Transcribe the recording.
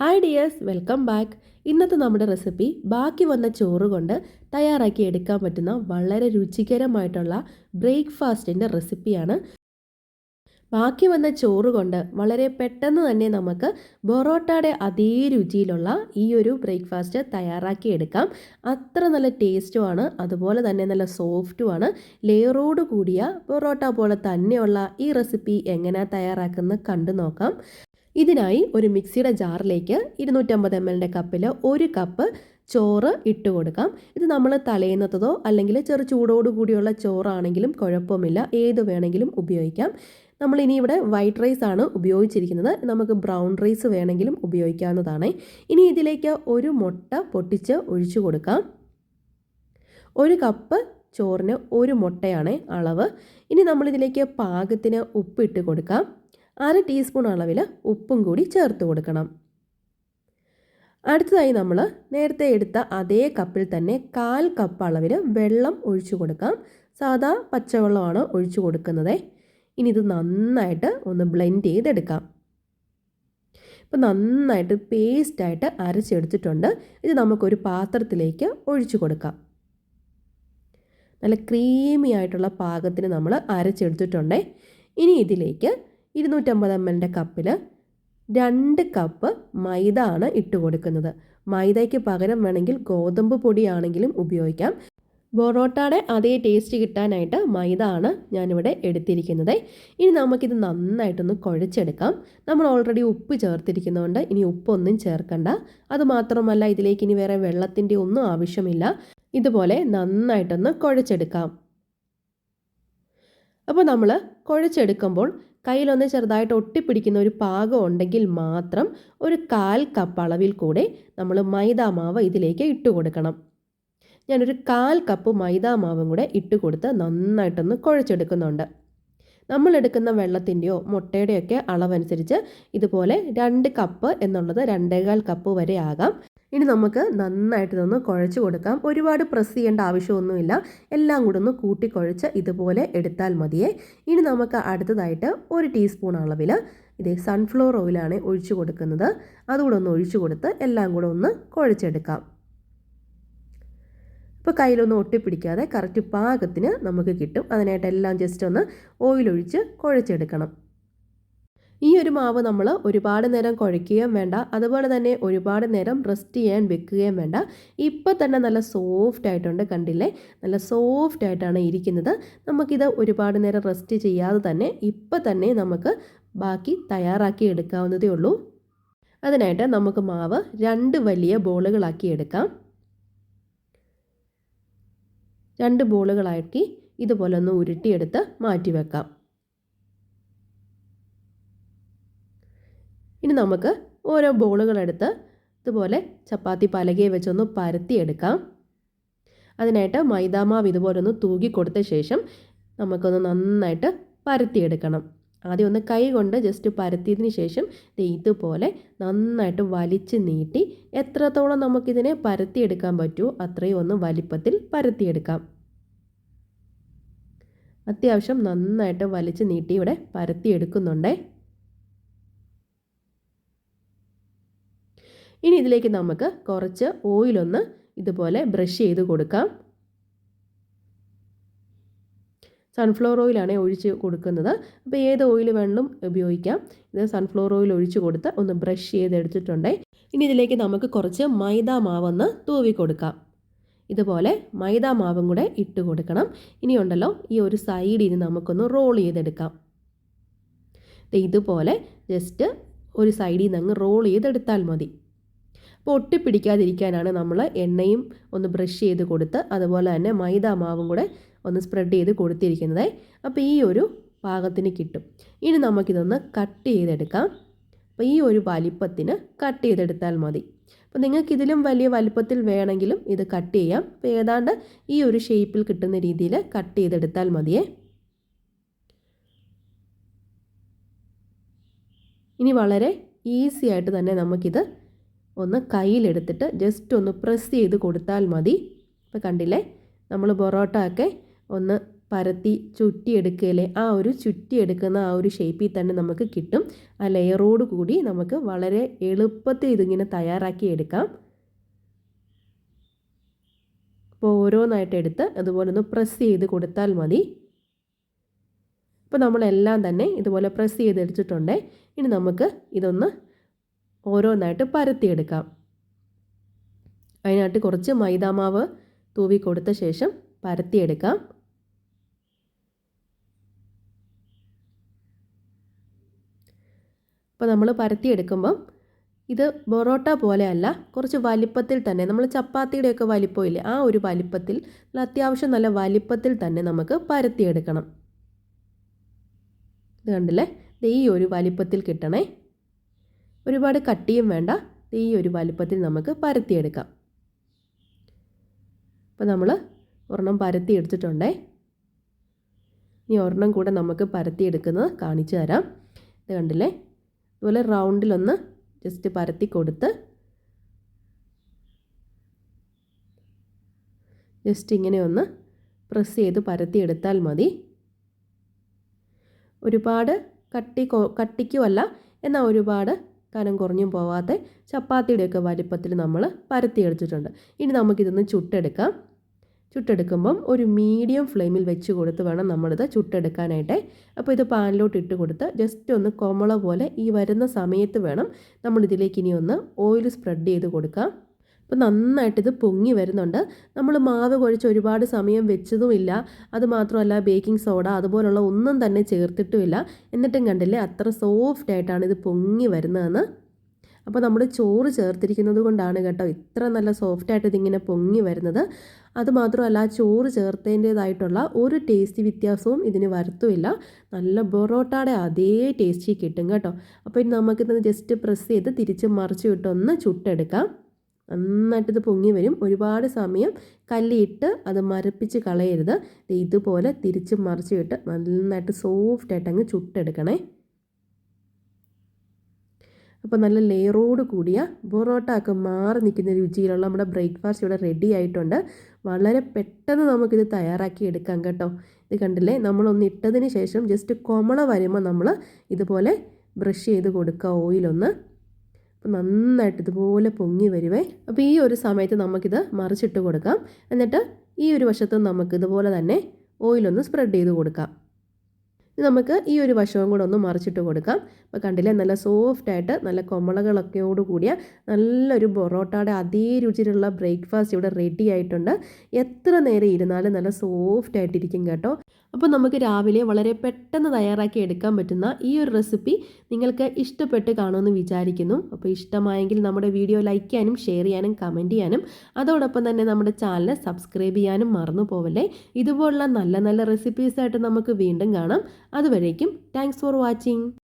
Hi dears welcome back ഇന്നത്തെ നമ്മുടെ recipe ബാക്കി വന്ന ചോറ് കൊണ്ട് തയ്യാറാക്കി എടുക്കാൻ പറ്റുന്ന വളരെ രുചികരമായിട്ടുള്ള ബ്രേക്ക്ഫാസ്റ്റിന്റെ റെസിപ്പിയാണ് ബാക്കി വന്ന ചോറ് കൊണ്ട് വളരെ പെട്ടെന്ന് തന്നെ നമുക്ക് ബൊറോട്ടയുടെ അതേ രുചിയിലുള്ള ഈ ഒരു ബ്രേക്ക്ഫാസ്റ്റ് തയ്യാറാക്കി എടുക്കാം. അത്ര നല്ല ടേസ്റ്റുമാണ് അതുപോലെ തന്നെ നല്ല സോഫ്റ്റുമാണ് ലെയറോട് കൂടിയ പൊറോട്ട പോലെ തന്നെയുള്ള ഈ റെസിപ്പി എങ്ങനെ തയ്യാറാക്കുന്നത് കണ്ടു നോക്കാം. ഇതിനായി ഒരു മിക്സിയുടെ ജാറിലേക്ക് ഇരുന്നൂറ്റമ്പത് എം എല്ലിന്റെ കപ്പിൽ ഒരു കപ്പ് ചോറ് ഇട്ട് കൊടുക്കാം. ഇത് നമ്മൾ തലയുന്നതോ അല്ലെങ്കിൽ ചെറു ചൂടോടു കൂടിയുള്ള ചോറാണെങ്കിലും കുഴപ്പമില്ല. ഏത് വേണമെങ്കിലും ഉപയോഗിക്കാം. നമ്മൾ ഇനി ഇവിടെ വൈറ്റ് റൈസ് ആണ് ഉപയോഗിച്ചിരിക്കുന്നത്. നമുക്ക് ബ്രൗൺ റൈസ് വേണമെങ്കിലും ഉപയോഗിക്കാവുന്നതാണ്. ഇനി ഇതിലേക്ക് ഒരു മുട്ട പൊട്ടിച്ച് ഒഴിച്ചു കൊടുക്കാം. ഒരു കപ്പ് ചോറിന് ഒരു മുട്ടയാണ് അളവ്. ഇനി നമ്മളിതിലേക്ക് പാകത്തിന് ഉപ്പിട്ട് കൊടുക്കാം. അര ടീസ്പൂൺ അളവിൽ ഉപ്പും കൂടി ചേർത്ത് കൊടുക്കണം. അടുത്തതായി നമ്മൾ നേരത്തെ എടുത്ത അതേ കപ്പിൽ തന്നെ കാൽ കപ്പ് അളവിൽ വെള്ളം ഒഴിച്ചു കൊടുക്കാം. സാധാ പച്ചവെള്ളമാണ് ഒഴിച്ചു കൊടുക്കുന്നത്. ഇനി ഇത് നന്നായിട്ട് ഒന്ന് ബ്ലെൻഡ് ചെയ്തെടുക്കാം. ഇപ്പം നന്നായിട്ട് പേസ്റ്റായിട്ട് അരച്ചെടുത്തിട്ടുണ്ട്. ഇത് നമുക്കൊരു പാത്രത്തിലേക്ക് ഒഴിച്ചു കൊടുക്കാം. നല്ല ക്രീമി ആയിട്ടുള്ള പാകത്തിന് നമ്മൾ അരച്ചെടുത്തിട്ടുണ്ടേ. ഇനി ഇതിലേക്ക് ഇരുന്നൂറ്റമ്പത് എം എല്ലിന്റെ കപ്പിൽ രണ്ട് കപ്പ് മൈദ ആണ് ഇട്ട് കൊടുക്കുന്നത്. മൈദയ്ക്ക് പകരം വേണമെങ്കിൽ ഗോതമ്പ് പൊടിയാണെങ്കിലും ഉപയോഗിക്കാം. ബൊറോട്ടയുടെ അതേ ടേസ്റ്റ് കിട്ടാനായിട്ട് മൈദ ആണ് ഞാനിവിടെ എടുത്തിരിക്കുന്നത്. ഇനി നമുക്കിത് നന്നായിട്ടൊന്ന് കുഴച്ചെടുക്കാം. നമ്മൾ ഓൾറെഡി ഉപ്പ് ചേർത്തിരിക്കുന്നതുകൊണ്ട് ഇനി ഉപ്പൊന്നും ചേർക്കണ്ട. അതുമാത്രമല്ല ഇതിലേക്ക് ഇനി വേറെ വെള്ളത്തിന്റെ ഒന്നും ആവശ്യമില്ല. ഇതുപോലെ നന്നായിട്ടൊന്ന് കുഴച്ചെടുക്കാം. അപ്പോൾ നമ്മൾ കുഴച്ചെടുക്കുമ്പോൾ കയ്യിലൊന്ന് ചെറുതായിട്ട് ഒട്ടിപ്പിടിക്കുന്ന ഒരു പാകം ഉണ്ടെങ്കിൽ മാത്രം ഒരു കാൽ കപ്പ് അളവിൽ കൂടെ നമ്മൾ മൈദാമാവ് ഇതിലേക്ക് ഇട്ട് കൊടുക്കണം. ഞാനൊരു കാൽ കപ്പ് മൈദാമാവും കൂടെ ഇട്ട് കൊടുത്ത് നന്നായിട്ടൊന്ന് കുഴച്ചെടുക്കുന്നുണ്ട്. നമ്മൾ എടുക്കുന്ന വെള്ളത്തിന്റെയോ മുട്ടയുടെയൊക്കെ അളവനുസരിച്ച് ഇതുപോലെ രണ്ട് കപ്പ് എന്നുള്ളത് രണ്ടേകാൽ കപ്പ് വരെ ആകാം. ഇനി നമുക്ക് നന്നായിട്ട് ഇതൊന്ന് കുഴച്ച് കൊടുക്കാം. ഒരുപാട് പ്രസ് ചെയ്യേണ്ട ആവശ്യമൊന്നുമില്ല. എല്ലാം കൂടെ ഒന്ന് കൂട്ടി കൂട്ടിക്കുഴച്ച് ഇതുപോലെ എടുത്താൽ മതിയേ. ഇനി നമുക്ക് അടുത്തതായിട്ട് ഒരു ടീസ്പൂൺ അളവിൽ ഇതേ സൺഫ്ലവർ ഓയിലാണ് ഒഴിച്ചു കൊടുക്കുന്നത്. അതുകൂടെ ഒന്ന് ഒഴിച്ചു കൊടുത്ത് എല്ലാം കൂടെ ഒന്ന് കുഴച്ചെടുക്കാം. ഇപ്പോൾ കയ്യിലൊന്നും ഒട്ടിപ്പിടിക്കാതെ കറക്റ്റ് പാകത്തിന് നമുക്ക് കിട്ടും. അതിനായിട്ട് എല്ലാം ജസ്റ്റ് ഒന്ന് ഓയിലൊഴിച്ച് കുഴച്ചെടുക്കണം. ഈ ഒരു മാവ് നമ്മൾ ഒരുപാട് നേരം കുഴയ്ക്കുകയും വേണ്ട. അതുപോലെ തന്നെ ഒരുപാട് നേരം റെസ്റ്റ് ചെയ്യാൻ വെക്കുകയും വേണ്ട. ഇപ്പോൾ തന്നെ നല്ല സോഫ്റ്റ് ആയിട്ടുണ്ട് കണ്ടില്ലേ? നല്ല സോഫ്റ്റ് ആയിട്ടാണ് ഇരിക്കുന്നത്. നമുക്കിത് ഒരുപാട് നേരം റെസ്റ്റ് ചെയ്യാതെ തന്നെ ഇപ്പോൾ തന്നെ നമുക്ക് ബാക്കി തയ്യാറാക്കി എടുക്കാവുന്നതേ ഉള്ളൂ. അതിനായിട്ട് നമുക്ക് മാവ് രണ്ട് വലിയ ബോളുകളാക്കി എടുക്കാം. രണ്ട് ബോളുകളാക്കി ഇതുപോലെ ഒന്ന് ഉരുട്ടിയെടുത്ത് മാറ്റി വെക്കാം ഇനി നമുക്ക് ഓരോ ബോളുകളെടുത്ത് ഇതുപോലെ ചപ്പാത്തി പലകയെ വെച്ചൊന്ന് പരത്തിയെടുക്കാം. അതിനായിട്ട് മൈദാമാവ് ഇതുപോലെ ഒന്ന് തൂകി കൊടുത്ത ശേഷം നമുക്കൊന്ന് നന്നായിട്ട് പരത്തിയെടുക്കണം. ആദ്യം ഒന്ന് കൈ കൊണ്ട് ജസ്റ്റ് പരത്തിയതിന് ശേഷം ഇതുപോലെ നന്നായിട്ട് വലിച്ച് നീട്ടി എത്രത്തോളം നമുക്കിതിനെ പരത്തിയെടുക്കാൻ പറ്റുമോ അത്രയും ഒന്ന് വലിപ്പത്തിൽ പരത്തിയെടുക്കാം. അത്യാവശ്യം നന്നായിട്ട് വലിച്ച് നീട്ടി ഇവിടെ പരത്തിയെടുക്കുന്നുണ്ടേ. ഇനി ഇതിലേക്ക് നമുക്ക് കുറച്ച് ഓയിലൊന്ന് ഇതുപോലെ ബ്രഷ് ചെയ്ത് കൊടുക്കാം. സൺഫ്ലവർ ഓയിലാണ് ഒഴിച്ച് കൊടുക്കുന്നത്. അപ്പോൾ ഏത് ഓയിൽ വേണമെങ്കിലും ഉപയോഗിക്കാം. ഇത് സൺഫ്ലവർ ഓയിൽ ഒഴിച്ച് കൊടുത്ത് ഒന്ന് ബ്രഷ് ചെയ്തെടുത്തിട്ടുണ്ട്. ഇനി ഇതിലേക്ക് നമുക്ക് കുറച്ച് മൈദ മാവൊന്ന് തൂവി കൊടുക്കാം. ഇതുപോലെ മൈദ മാവും കൂടെ ഇട്ട് കൊടുക്കണം. ഇനിയുണ്ടല്ലോ ഈ ഒരു സൈഡിൽ നിന്ന് നമുക്കൊന്ന് റോൾ ചെയ്തെടുക്കാം. ഇതുപോലെ ജസ്റ്റ് ഒരു സൈഡിൽ നിന്ന് അങ്ങ് റോൾ ചെയ്തെടുത്താൽ മതി. അപ്പോൾ ഒട്ടിപ്പിടിക്കാതിരിക്കാനാണ് നമ്മൾ എണ്ണയും ഒന്ന് ബ്രഷ് ചെയ്ത് കൊടുത്ത് അതുപോലെ തന്നെ മൈദ മാവും കൂടെ ഒന്ന് സ്പ്രെഡ് ചെയ്ത് കൊടുത്തിരിക്കുന്നത്. അപ്പോൾ ഈ ഒരു പാകത്തിന് കിട്ടും. ഇനി നമുക്കിതൊന്ന് കട്ട് ചെയ്തെടുക്കാം. അപ്പോൾ ഈ ഒരു വലിപ്പത്തിന് കട്ട് ചെയ്തെടുത്താൽ മതി. അപ്പോൾ നിങ്ങൾക്ക് ഇതിലും വലിയ വലിപ്പത്തിൽ വേണമെങ്കിലും ഇത് കട്ട് ചെയ്യാം. അപ്പോൾ ഏതാണ്ട് ഈ ഒരു ഷേപ്പിൽ കിട്ടുന്ന രീതിയിൽ കട്ട് ചെയ്തെടുത്താൽ മതിയേ. ഇനി വളരെ ഈസി ആയിട്ട് തന്നെ നമുക്കിത് ഒന്ന് കയ്യിലെടുത്തിട്ട് ജസ്റ്റ് ഒന്ന് പ്രസ് ചെയ്ത് കൊടുത്താൽ മതി. ഇപ്പോൾ കണ്ടില്ലേ? നമ്മൾ പൊറോട്ട ഒക്കെ ഒന്ന് പരത്തി ചുറ്റിയെടുക്കുകയല്ലേ ആ ഒരു ചുറ്റിയെടുക്കുന്ന ആ ഒരു ഷേപ്പിൽ തന്നെ നമുക്ക് കിട്ടും. ആ ലെയറോട് കൂടി നമുക്ക് വളരെ എളുപ്പത്തിൽ ഇതിങ്ങനെ തയ്യാറാക്കി എടുക്കാം. അപ്പോൾ ഓരോന്നായിട്ട് എടുത്ത് അതുപോലെ ഒന്ന് പ്രസ് ചെയ്ത് കൊടുത്താൽ മതി. ഇപ്പോൾ നമ്മളെല്ലാം തന്നെ ഇതുപോലെ പ്രസ് ചെയ്തെടുത്തിട്ടുണ്ട്. ഇനി നമുക്ക് ഇതൊന്ന് ഓരോന്നായിട്ട് പരത്തിയെടുക്കാം. അതിനകത്ത് കുറച്ച് മൈദാമാവ് തൂവി കൊടുത്ത ശേഷം പരത്തിയെടുക്കാം. അപ്പോൾ നമ്മൾ പരത്തിയെടുക്കുമ്പം ഇത് ബൊറോട്ട പോലെയല്ല കുറച്ച് വലിപ്പത്തിൽ തന്നെ നമ്മൾ ചപ്പാത്തിയുടെയൊക്കെ വലിപ്പമില്ലേ ആ ഒരു വലിപ്പത്തിൽ അത്യാവശ്യം നല്ല വലിപ്പത്തിൽ തന്നെ നമുക്ക് പരത്തിയെടുക്കണം. ഇത് കണ്ടില്ലേ? ഈ ഒരു വലിപ്പത്തിൽ കിട്ടണേ. ഒരുപാട് കട്ടിയും വേണ്ട. ഈ ഒരു വലുപ്പത്തിൽ നമുക്ക് പരത്തിയെടുക്കാം. അപ്പോൾ നമ്മൾ ഒരെണ്ണം പരത്തി എടുത്തിട്ടുണ്ടേ ഇനി ഒരെണ്ണം കൂടെ നമുക്ക് പരത്തിയെടുക്കുന്നത് കാണിച്ചു തരാം. ഇത് കണ്ടില്ലേ? അതുപോലെ റൗണ്ടിലൊന്ന് ജസ്റ്റ് പരത്തി കൊടുത്ത് ജസ്റ്റ് ഇങ്ങനെ ഒന്ന് പ്രസ് ചെയ്ത് പരത്തിയെടുത്താൽ മതി. ഒരുപാട് കട്ടി കട്ടിക്കുമല്ല എന്നാൽ ഒരുപാട് കനം കുറഞ്ഞും പോവാതെ ചപ്പാത്തിയുടെയൊക്കെ വലിപ്പത്തിൽ നമ്മൾ പരത്തിയെടുത്തിട്ടുണ്ട് ഇനി നമുക്കിതൊന്ന് ചുട്ടെടുക്കാം. ചുട്ടെടുക്കുമ്പം ഒരു മീഡിയം ഫ്ലെയിമിൽ വെച്ച് കൊടുത്ത് വേണം നമ്മളിത് ചുട്ടെടുക്കാനായിട്ട്. അപ്പോൾ ഇത് പാനിലോട്ട് ഇട്ട് കൊടുത്ത് ജസ്റ്റ് ഒന്ന് കൊമള പോലെ ഈ വരുന്ന സമയത്ത് വേണം നമ്മളിതിലേക്ക് ഇനി ഒന്ന് ഓയിൽ സ്പ്രെഡ് ചെയ്ത് കൊടുക്കാം. അപ്പോൾ നന്നായിട്ട് ഇത് പൊങ്ങി വരുന്നുണ്ട്. നമ്മൾ മാവ് കുഴച്ച് ഒരുപാട് സമയം വെച്ചതുമില്ല. അതുമാത്രമല്ല ബേക്കിംഗ് സോഡ അതുപോലുള്ള ഒന്നും തന്നെ ചേർത്തിട്ടുമില്ല. എന്നിട്ടും കണ്ടില്ലേ അത്ര സോഫ്റ്റ് ആയിട്ടാണ് ഇത് പൊങ്ങി വരുന്നതെന്ന്. അപ്പോൾ നമ്മൾ ചോറ് ചേർത്തിരിക്കുന്നത് കൊണ്ടാണ് കേട്ടോ ഇത്ര നല്ല സോഫ്റ്റായിട്ട് ഇതിങ്ങനെ പൊങ്ങി വരുന്നത്. അതുമാത്രമല്ല ചോറ് ചേർത്തതിന്റേതായിട്ടുള്ള ഒരു ടേസ്റ്റ് വ്യത്യാസവും ഇതിന് വരുത്തുമില്ല. നല്ല ബൊറോട്ടയുടെ അതേ ടേസ്റ്റ് കിട്ടും കേട്ടോ. അപ്പോൾ ഇനി നമുക്കിത് ജസ്റ്റ് പ്രസ് ചെയ്ത് തിരിച്ച് മറിച്ച് വിട്ടൊന്ന് ചുട്ടെടുക്കാം. നന്നായിട്ട് ഇത് പൊങ്ങി വരും. ഒരുപാട് സമയം കല്ലിയിട്ട് അത് മരപ്പിച്ച് കളയരുത്. ഇതുപോലെ തിരിച്ച് മറിച്ച് ഇട്ട് നന്നായിട്ട് സോഫ്റ്റായിട്ട് അങ്ങ് ചുട്ടെടുക്കണേ. അപ്പോൾ നല്ല ലെയറോട് കൂടിയ പൊറോട്ട ഒക്കെ മാറി നിൽക്കുന്ന രുചിയിലുള്ള നമ്മുടെ ബ്രേക്ക്ഫാസ്റ്റ് ഇവിടെ റെഡി ആയിട്ടുണ്ട്. വളരെ പെട്ടെന്ന് നമുക്കിത് തയ്യാറാക്കി എടുക്കാം കേട്ടോ. ഇത് കണ്ടില്ലേ? നമ്മളൊന്ന് ഇട്ടതിന് ശേഷം ജസ്റ്റ് കൊമള വരുമ്പോൾ നമ്മൾ ഇതുപോലെ ബ്രഷ് ചെയ്ത് കൊടുക്കുക. ഓയിലൊന്ന് അപ്പോൾ നന്നായിട്ട് ഇതുപോലെ പൊങ്ങി വരുവേ. അപ്പോൾ ഈ ഒരു സമയത്ത് നമുക്കിത് മറിച്ചിട്ട് കൊടുക്കാം. എന്നിട്ട് ഈ ഒരു വശത്ത് നമുക്ക് ഇതുപോലെ തന്നെ ഓയിലൊന്ന് സ്പ്രെഡ് ചെയ്ത് കൊടുക്കാം. നമുക്ക് ഈ ഒരു വശവും കൂടെ ഒന്ന് മറിച്ചിട്ട് കൊടുക്കാം. അപ്പോൾ കണ്ടില്ലേ നല്ല സോഫ്റ്റായിട്ട് നല്ല കൊമളകളൊക്കെയോട് കൂടിയ നല്ലൊരു പൊറോട്ടയുടെ അതേ രുചിയിലുള്ള ബ്രേക്ക്ഫാസ്റ്റ് ഇവിടെ റെഡി ആയിട്ടുണ്ട്. എത്ര നേരം ഇരുന്നാലും നല്ല സോഫ്റ്റായിട്ടിരിക്കും കേട്ടോ. അപ്പോൾ നമുക്ക് രാവിലെ വളരെ പെട്ടെന്ന് തയ്യാറാക്കി എടുക്കാൻ പറ്റുന്ന ഈ ഒരു റെസിപ്പി നിങ്ങൾക്ക് ഇഷ്ടപ്പെട്ട് കാണുമെന്ന് വിചാരിക്കുന്നു. അപ്പോൾ ഇഷ്ടമായെങ്കിൽ നമ്മുടെ വീഡിയോ ലൈക്ക് ചെയ്യാനും ഷെയർ ചെയ്യാനും കമന്റ് ചെയ്യാനും അതോടൊപ്പം തന്നെ നമ്മുടെ ചാനൽ സബ്സ്ക്രൈബ് ചെയ്യാനും മറന്നു പോവല്ലേ. ഇതുപോലുള്ള നല്ല നല്ല റെസിപ്പീസായിട്ട് നമുക്ക് വീണ്ടും കാണാം. അതുവരേക്കും താങ്ക്സ് ഫോർ വാച്ചിങ്